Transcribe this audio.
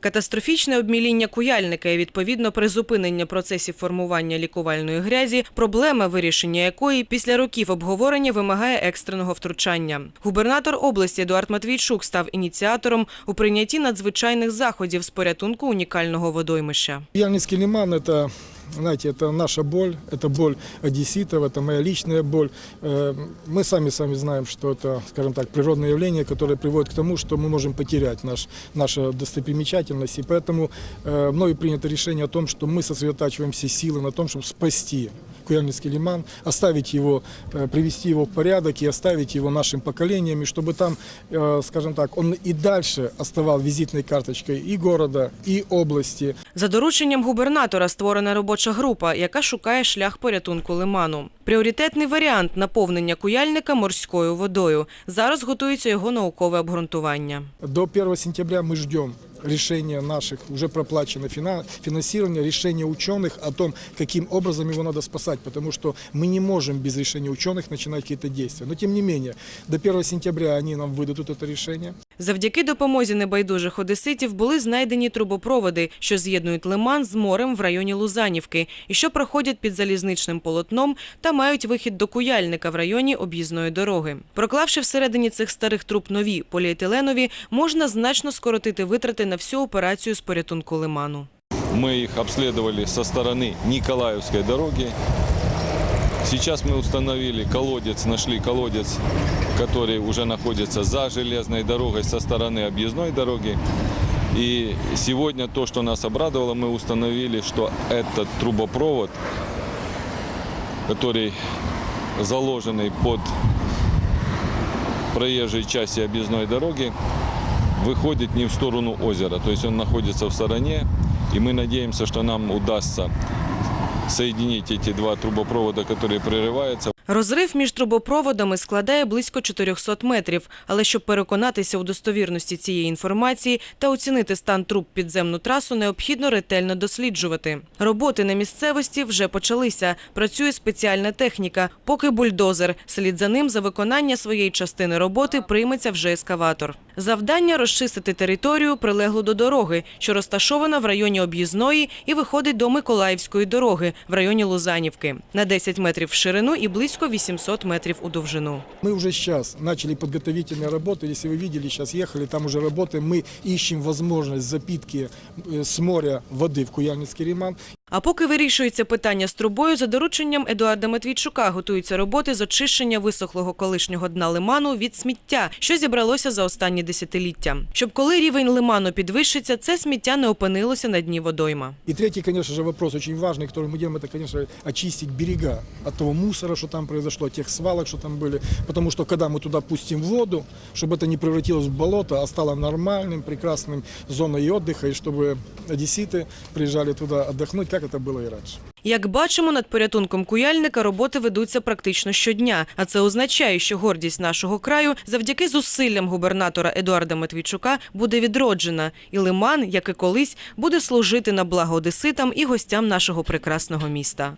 Катастрофічне обміління куяльника і відповідно призупинення процесів формування лікувальної грязі, проблема вирішення якої після років обговорення вимагає екстреного втручання. Губернатор області Едуард Матвійчук став ініціатором у прийнятті надзвичайних заходів з порятунку унікального водоймища. Яльницкий лиман – это, знаете, это наша боль, это боль одесситов, это моя личная боль. Э, Мы сами сами знаем, что это, скажем так, природное явление, которое приводит к тому, что мы можем потерять наш, нашу достопримечательность. И поэтому э, мною принято решение о том, что мы сосредотачиваем все силы на том, чтобы спасти Куяльницкий лиман, оставить его, э, привести его в порядок и оставить его нашим поколениям, и чтобы там, э, скажем так, он и дальше оставал визитной карточкой и города, и области. За дорученням губернатора створена робоча група, яка шукає шлях порятунку лиману. Пріоритетний варіант наповнення куяльника морською водою. Зараз готується його наукове обґрунтування. До 1 сентября ми ждем решения наших, уже проплачено фина- финансирование, решения ученых о том, каким образом его надо спасать, потому что мы не можем без решения ученых начинать какие-то действия. Но тем не менее, до 1 сентября они нам выдадут это решение. Завдяки допомозі небайдужих одеситів були знайдені трубопроводи, що з'єднують лиман з морем в районі Лузанівки і що проходять під залізничним полотном та мають вихід до Куяльника в районі об'їзної дороги. Проклавши всередині цих старих труб нові поліетиленові, можна значно скоротити витрати на всю операцію з порятунку лиману. Мы их обследовали со стороны Николаевской дороги. Сейчас мы установили колодец, нашли колодец, который уже находится за железной дорогой со стороны объездной дороги. И сегодня то, что нас обрадовало, мы установили, что этот трубопровод, который заложенный под проезжей части объездной дороги, выходит не в сторону озера, то есть он находится в стороне, и мы надеемся, что нам удастся соединить эти два трубопровода, которые прерываются. Розрив між трубопроводами складає близько 400 метрів. Але щоб переконатися у достовірності цієї інформації та оцінити стан труб підземну трасу, необхідно ретельно досліджувати. Роботи на місцевості вже почалися. Працює спеціальна техніка. Поки бульдозер. Слід за ним за виконання своєї частини роботи прийметься вже ескаватор. Завдання розчистити територію прилеглу до дороги, що розташована в районі об'їзної і виходить до Миколаївської дороги в районі Лузанівки на 10 метрів в ширину і близько 800 метрів у довжину. Мы уже сейчас начали подготовительные работы. Если вы видели, сейчас ехали, там уже работаем. Мы ищем возможность запитки э, с моря воды в Куяльницкий лиман. А поки вирішується питання з трубою, за дорученням Едуарда Матвійчука готуються роботи з очищення висохлого колишнього дна лиману від сміття, що зібралося за останні десятиліття. Щоб коли рівень лиману підвищиться, це сміття не опинилося на дні водойма. И третий, конечно же, вопрос очень важный, который мы делаем, это, конечно, очистить берега от того мусора, что там произошло, от тех свалок, что там были. Потому что когда мы туда пустим воду, чтобы это не превратилось в болото, а стало нормальным, прекрасным зоной отдыха, и чтобы одесситы приезжали туда отдохнуть, как це було і раніше. Як бачимо, над порятунком куяльника роботи ведуться практично щодня. А це означає, що гордість нашого краю завдяки зусиллям губернатора Едуарда Матвійчука буде відроджена. І лиман, як і колись, буде служити на благо одеситам і гостям нашого прекрасного міста.